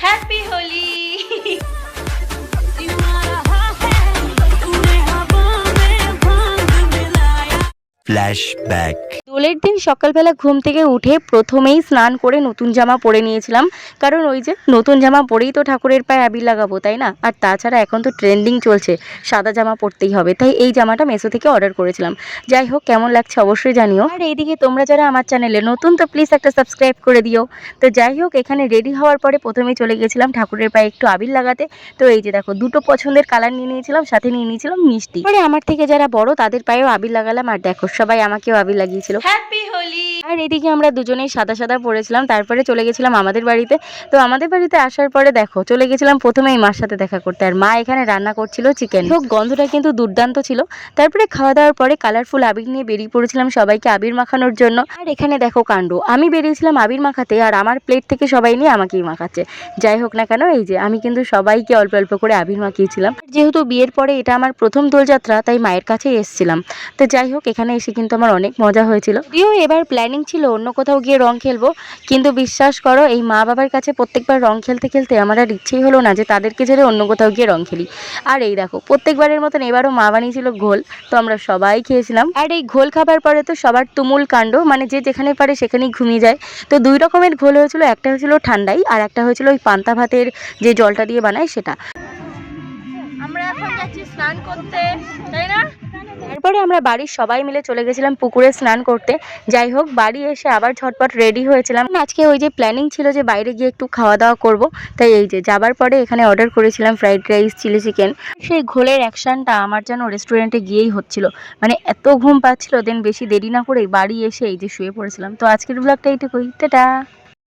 Happy Holi flashback দোলের দিন সকালবেলা ঘুম থেকে উঠে প্রথমেই স্নান করে নতুন জামা পরে নিয়েছিলাম। কারণ ওই যে নতুন জামা পরেই তো ঠাকুরের পায়ে আবির লাগাবো, তাই না? আর তাছাড়া এখন তো ট্রেন্ডিং চলছে, সাদা জামা পরতেই হবে। তাই এই জামাটা মেসো থেকে অর্ডার করেছিলাম। যাই হোক, কেমন লাগছে অবশ্যই জানিও। আর এইদিকে তোমরা যারা আমার চ্যানেলে নতুন, তো প্লিজ একটা সাবস্ক্রাইব করে দিও। তো যাই হোক, এখানে রেডি হওয়ার পরে প্রথমেই চলে গেছিলাম ঠাকুরের পায়ে একটু আবির লাগাতে। তো এই যে দেখো, দুটো পছন্দের কালার নিয়ে নিয়েছিলাম, সাথে নিয়ে নিয়েছিলাম মিষ্টি। পরে আমার থেকে যারা বড়, তাদের পায়েও আবির লাগালাম। আর দেখো, সবাই আমাকেও আবির লাগিয়েছিল। হ্যাপি হোলি আর এদিকে আমরা দুজনেই সাদা সাদা পড়েছিলাম তারপরে চলে গেছিলাম আমাদের বাড়িতে। তো আমাদের বাড়িতে আসার পরে দেখো, চলে গেছিলাম প্রথমেই মার সাথে দেখা করতে। আর মা এখানে রান্না করছিল চিকেন হোক, গন্ধটা কিন্তু দুর্দান্ত ছিল। তারপরে খাওয়া দাওয়ার পরে কালারফুল আবির নিয়ে বেরিয়ে পড়েছিলাম সবাইকে আবির মাখানোর জন্য। আর এখানে দেখো কাণ্ড। আমি বেরিয়েছিলাম আবির মাখাতে, আর আমার প্লেট থেকে সবাই নিয়ে আমাকেই মাখাচ্ছে। যাই হোক না কেন, এই যে আমি কিন্তু সবাইকে অল্প অল্প করে আবির মাখিয়েছিলাম। যেহেতু বিয়ের পরে এটা আমার প্রথম দোলযাত্রা, তাই মায়ের কাছেই এসেছিলাম। তো যাই হোক, এখানে এসে কিন্তু আমার অনেক মজা হয়েছিল। যদিও এবার প্ল্যানিং ছিল অন্য কোথাও গিয়ে রং খেলব, কিন্তু বিশ্বাস করো, এই মা বাবার কাছে প্রত্যেকবার রং খেলতে খেলতে আমার আর ইচ্ছেই হলো না যে তাদেরকে ছেড়ে অন্য কোথাও গিয়ে রং খেলি। আর এই দেখো, প্রত্যেকবারের মতন এবারও মা বানিয়েছিল ঘোল, তো আমরা সবাই খেয়েছিলাম। আর এই ঘোল খাবার পরে তো সবার তুমুল কাণ্ড মানে যে যেখানে পারে সেখানেই ঘুমিয়ে যায়। তো দুই রকমের ঘোল হয়েছিল, একটা হয়েছিল ঠান্ডাই, আর একটা হয়েছিল ওই পান্তা ভাতের যে জলটা দিয়ে বানায় সেটা। আমরা এখন যাচ্ছি স্নান করতে, তাই না? তারপরে আমরা বাড়ির সবাই মিলে চলে গেছিলাম পুকুরে স্নান করতে। যাই হোক, বাড়ি এসে আবার ঝটপট রেডি হয়েছিলাম। আজকে ওই যে প্ল্যানিং ছিল যে বাইরে গিয়ে একটু খাওয়া দাওয়া করব, তাই এই যে যাবার পরে এখানে অর্ডার করেছিলাম ফ্রাইড রাইস চিলি চিকেন সেই ঘোলের অ্যাকশনটা আমার যেন রেস্টুরেন্টে গিয়েই হচ্ছিল। মানে এত ঘুম পাচ্ছিল দেন বেশি দেরি না করেই বাড়ি এসে এই যে শুয়ে পড়েছিলাম। তো আজকের ব্লগটা এইটুকুই। টাটা!